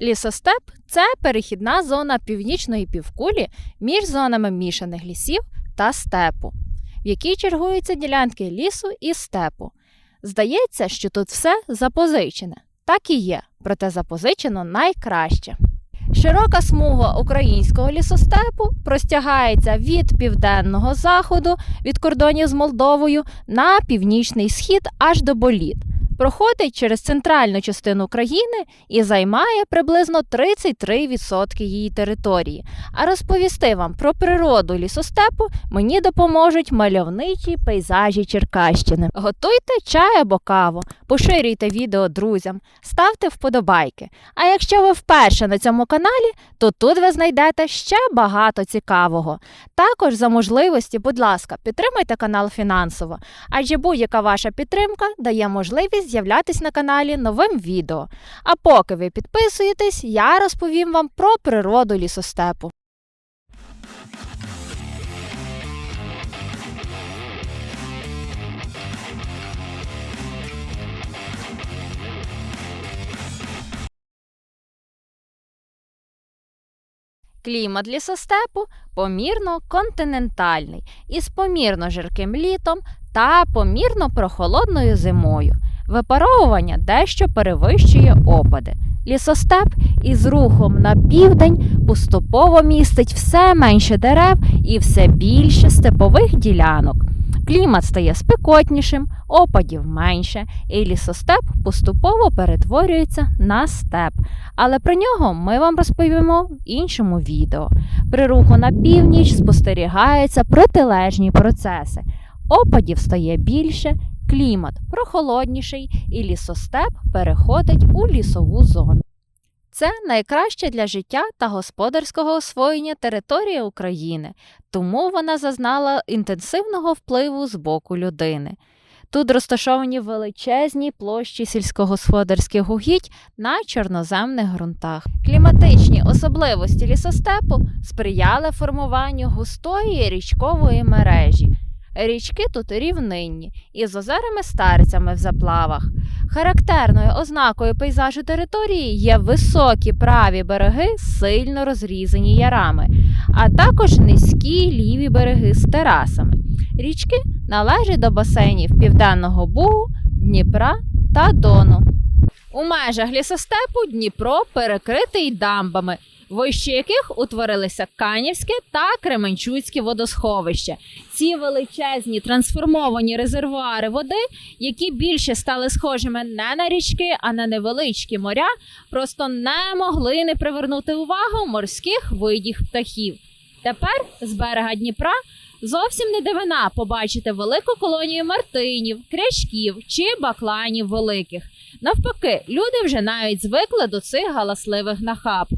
Лісостеп це перехідна зона північної півкулі між зонами мішаних лісів та степу, в якій чергуються ділянки лісу і степу. Здається, що тут все запозичене. Так і є, проте запозичено найкраще. Широка смуга українського лісостепу простягається від південного заходу від кордонів з Молдовою на північний схід аж до боліт. Проходить через центральну частину країни і займає приблизно 33% її території. А розповісти вам про природу лісостепу мені допоможуть мальовничі пейзажі Черкащини. Готуйте чай або каву, поширюйте відео друзям, ставте вподобайки. А якщо ви вперше на цьому каналі, то тут ви знайдете ще багато цікавого. Також за можливості, будь ласка, підтримайте канал фінансово, адже будь-яка ваша підтримка дає можливість з'являтись на каналі новим відео. А поки ви підписуєтесь, я розповім вам про природу лісостепу. Клімат лісостепу помірно континентальний із помірно жарким літом та помірно прохолодною зимою. Випаровування дещо перевищує опади. Лісостеп із рухом на південь поступово містить все менше дерев і все більше степових ділянок. Клімат стає спекотнішим, опадів менше, і лісостеп поступово перетворюється на степ. Але про нього ми вам розповімо в іншому відео. При руху на північ спостерігаються протилежні процеси. Опадів стає більше, клімат прохолодніший, і лісостеп переходить у лісову зону. Це найкраще для життя та господарського освоєння території України, тому вона зазнала інтенсивного впливу з боку людини. Тут розташовані величезні площі сільськогосподарських угідь на чорноземних ґрунтах. Кліматичні особливості лісостепу сприяли формуванню густої річкової мережі. Річки тут рівнинні із озерами старицями в заплавах. Характерною ознакою пейзажу території є високі праві береги, сильно розрізані ярами, а також низькі ліві береги з терасами. Річки належать до басейнів Південного Бугу, Дніпра та Дону. У межах лісостепу Дніпро перекритий дамбами, вище яких утворилися Канівське та Кременчуцьке водосховище. Ці величезні трансформовані резервуари води, які більше стали схожими не на річки, а на невеличкі моря, просто не могли не привернути увагу морських видів птахів. Тепер з берега Дніпра зовсім не дивина побачити велику колонію мартинів, крячків чи бакланів великих. Навпаки, люди вже навіть звикли до цих галасливих нахаб.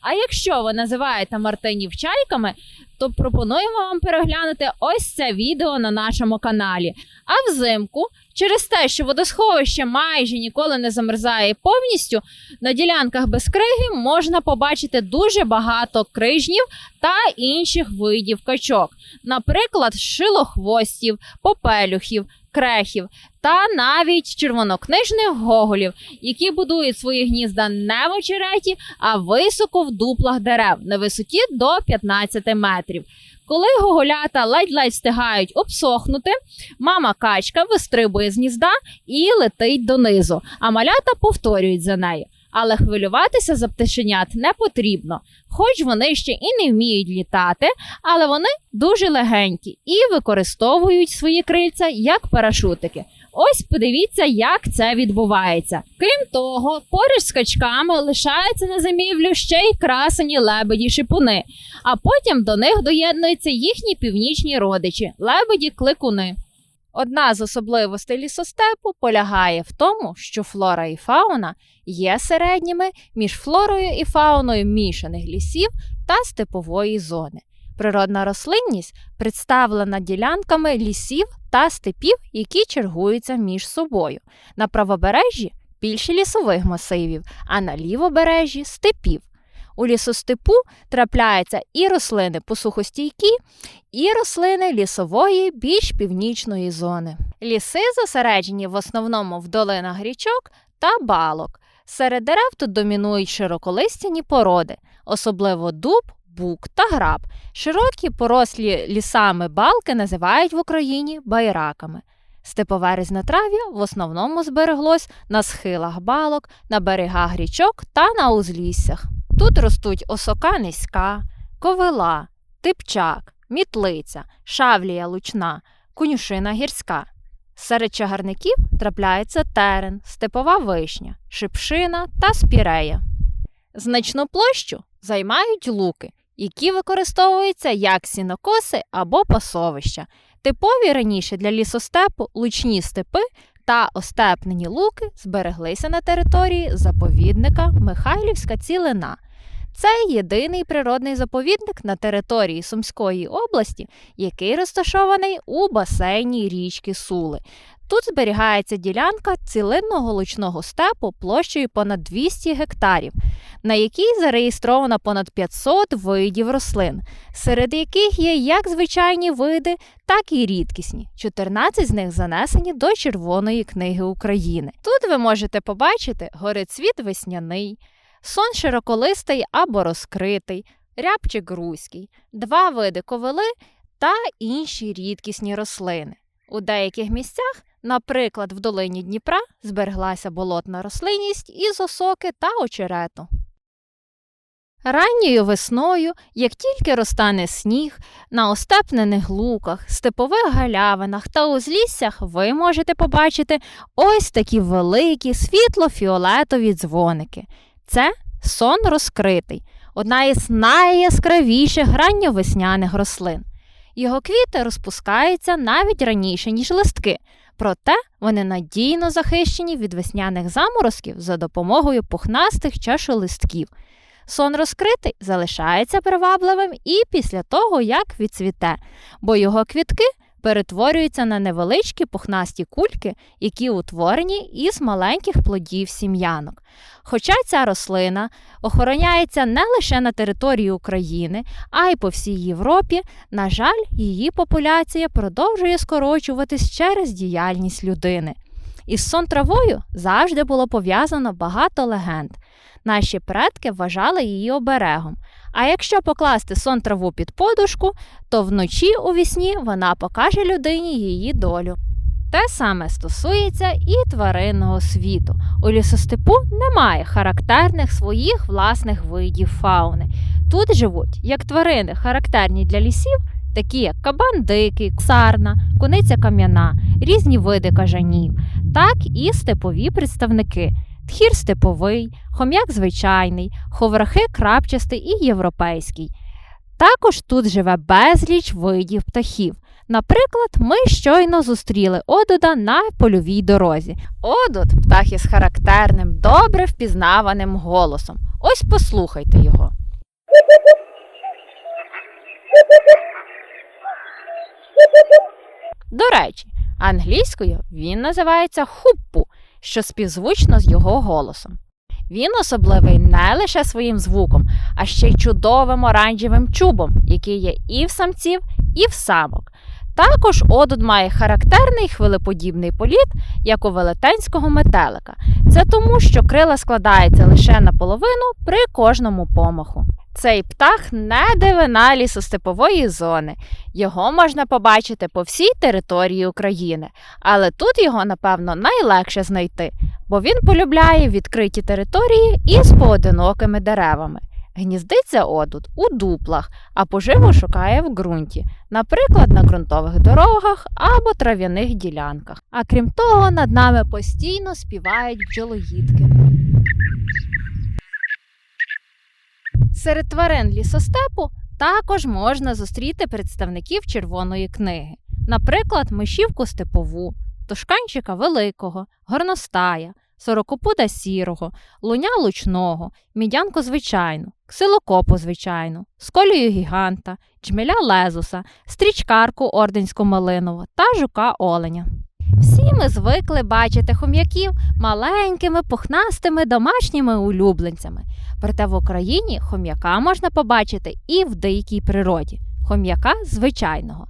А якщо ви називаєте мартинів чайками, то пропонуємо вам переглянути ось це відео на нашому каналі. А взимку, через те, що водосховище майже ніколи не замерзає повністю, на ділянках без криги можна побачити дуже багато крижнів та інших видів качок, наприклад, шилохвостів, попелюхів, крехів та навіть червонокнижних гоголів, які будують свої гнізда не в очереті, а високо в дуплах дерев на висоті до 15 метрів. Коли гоголята ледь-ледь встигають обсохнути, мама качка вистрибує з гнізда і летить донизу, а малята повторюють за нею. Але хвилюватися за пташенят не потрібно, хоч вони ще і не вміють літати, але вони дуже легенькі і використовують свої крильця як парашутики. Ось подивіться, як це відбувається. Крім того, поруч з качками лишаються на зимівлю ще й красені лебеді шипуни, а потім до них доєднуються їхні північні родичі лебеді кликуни. Одна з особливостей лісостепу полягає в тому, що флора і фауна є середніми між флорою і фауною мішаних лісів та степової зони. Природна рослинність представлена ділянками лісів та степів, які чергуються між собою. На правобережжі більше лісових масивів, а на лівобережжі степів. У лісостепу трапляються і рослини посухостійкі, і рослини лісової більш північної зони. Ліси зосереджені в основному в долинах річок та балок. Серед дерев тут домінують широколистяні породи, особливо дуб, бук та граб. Широкі порослі лісами балки називають в Україні байраками. Степове різнотрав'я в основному збереглось на схилах балок, на берегах річок та на узліссях. Тут ростуть осока низька, ковила, типчак, мітлиця, шавлія лучна, конюшина гірська. Серед чагарників трапляється терен, степова вишня, шипшина та спірея. Значну площу займають луки, які використовуються як сінокоси або пасовища. Типові раніше для лісостепу лучні степи та остепнені луки збереглися на території заповідника Михайлівська цілина. Це єдиний природний заповідник на території Сумської області, який розташований у басейні річки Сули. Тут зберігається ділянка цілинного лучного степу площею понад 200 гектарів, на якій зареєстровано понад 500 видів рослин, серед яких є як звичайні види, так і рідкісні. 14 з них занесені до Червоної книги України. Тут ви можете побачити горецвіт весняний, сон широколистий або розкритий, рябчик грузький, два види ковили та інші рідкісні рослини. У деяких місцях, наприклад, в долині Дніпра, збереглася болотна рослинність із осоки та очерету. Ранньою весною, як тільки розтане сніг, на остепнених луках, степових галявинах та узліссях ви можете побачити ось такі великі світло-фіолетові дзвоники. Це сон розкритий, одна із найяскравіших ранньовесняних рослин. Його квіти розпускаються навіть раніше, ніж листки, проте вони надійно захищені від весняних заморозків за допомогою пухнастих чашолистків. Сон розкритий залишається привабливим і після того, як відцвіте, бо його квітки перетворюються на невеличкі пухнасті кульки, які утворені із маленьких плодів сім'янок. Хоча ця рослина охороняється не лише на території України, а й по всій Європі, на жаль, її популяція продовжує скорочуватись через діяльність людини. Із сон травою завжди було пов'язано багато легенд. Наші предки вважали її оберегом. А якщо покласти сон траву під подушку, то вночі у вісні вона покаже людині її долю. Те саме стосується і тваринного світу. У лісостепу немає характерних своїх власних видів фауни. Тут живуть як тварини, характерні для лісів, такі як кабан дикий, сарна, куниця кам'яна, різні види кажанів, так і степові представники. Тхір степовий, хом'як звичайний, ховрахи крапчастий і європейський. Також тут живе безліч видів птахів. Наприклад, ми щойно зустріли одуда на польовій дорозі. Одуд птах із характерним, добре впізнаваним голосом. Ось послухайте його. До речі, англійською він називається хуппу, що співзвучно з його голосом. Він особливий не лише своїм звуком, а ще й чудовим оранжевим чубом, який є і в самців, і в самок. Також одуд має характерний хвилеподібний політ, як у велетенського метелика. Це тому, що крила складаються лише наполовину при кожному помаху. Цей птах не дивина лісостепової зони. Його можна побачити по всій території України, але тут його, напевно, найлегше знайти, бо він полюбляє відкриті території із поодинокими деревами. Гніздиться одут у дуплах, а поживу шукає в ґрунті, наприклад, на ґрунтових дорогах або трав'яних ділянках. А крім того, над нами постійно співають бджолоїдки. Серед тварин лісостепу також можна зустріти представників червоної книги, наприклад, мишівку степову, тушканчика великого, горностая, сорокопуда сірого, луня лучного, мідянку звичайну, ксилокопу звичайну, сколію гіганта, джмеля лезуса, стрічкарку орденську малинову та жука оленя. Всі ми звикли бачити хом'яків маленькими пухнастими домашніми улюбленцями. Проте в Україні хом'яка можна побачити і в дикій природі хом'яка звичайного.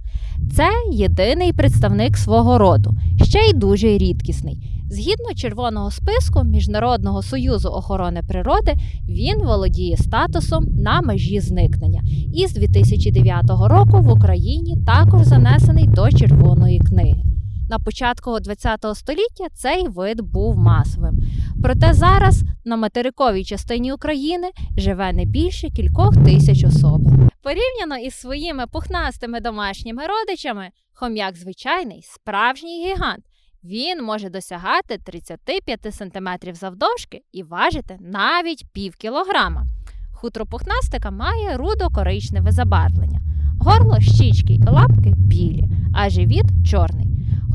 Це єдиний представник свого роду, ще й дуже рідкісний. Згідно червоного списку Міжнародного союзу охорони природи, він володіє статусом на межі зникнення. І з 2009 року в Україні також занесений до Червоної книги. На початку ХХ століття цей вид був масовим. Проте зараз на материковій частині України живе не більше кількох тисяч особин. Порівняно із своїми пухнастими домашніми родичами, хом'як звичайний справжній гігант. Він може досягати 35 см завдовжки і важити навіть пів кілограма. Хутро пухнастика має рудо-коричневе забарвлення. Горло, щічки і лапки білі, а живіт чорний.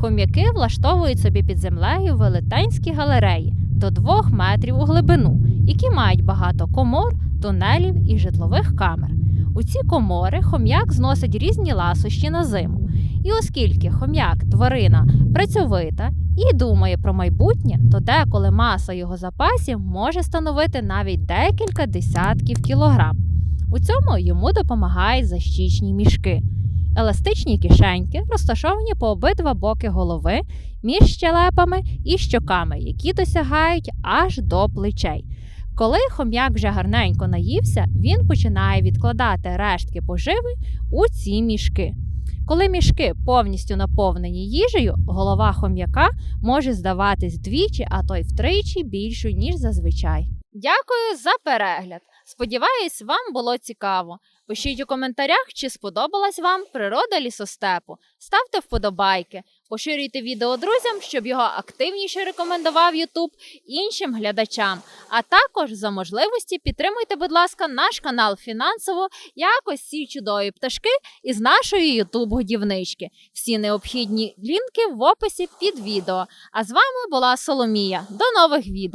Хом'яки влаштовують собі під землею велетенські галереї до 2 метрів у глибину, які мають багато комор, тунелів і житлових камер. У ці комори хом'як зносить різні ласощі на зиму. І оскільки хом'як тварина працьовита і думає про майбутнє, то деколи маса його запасів може становити навіть декілька десятків кілограм. У цьому йому допомагають защічні мішки. Еластичні кишеньки розташовані по обидва боки голови між щелепами і щоками, які досягають аж до плечей. Коли хом'як вже гарненько наївся, він починає відкладати рештки поживи у ці мішки. Коли мішки повністю наповнені їжею, голова хом'яка може здаватись двічі, а то й втричі більшою, ніж зазвичай. Дякую за перегляд. Сподіваюсь, вам було цікаво. Пишіть у коментарях, чи сподобалась вам природа лісостепу. Ставте вподобайки, поширюйте відео друзям, щоб його активніше рекомендував YouTube іншим глядачам. А також за можливості підтримуйте, будь ласка, наш канал фінансово, як ось ці чудові пташки із нашої YouTube годівнички. Всі необхідні лінки в описі під відео. А з вами була Соломія. До нових відео.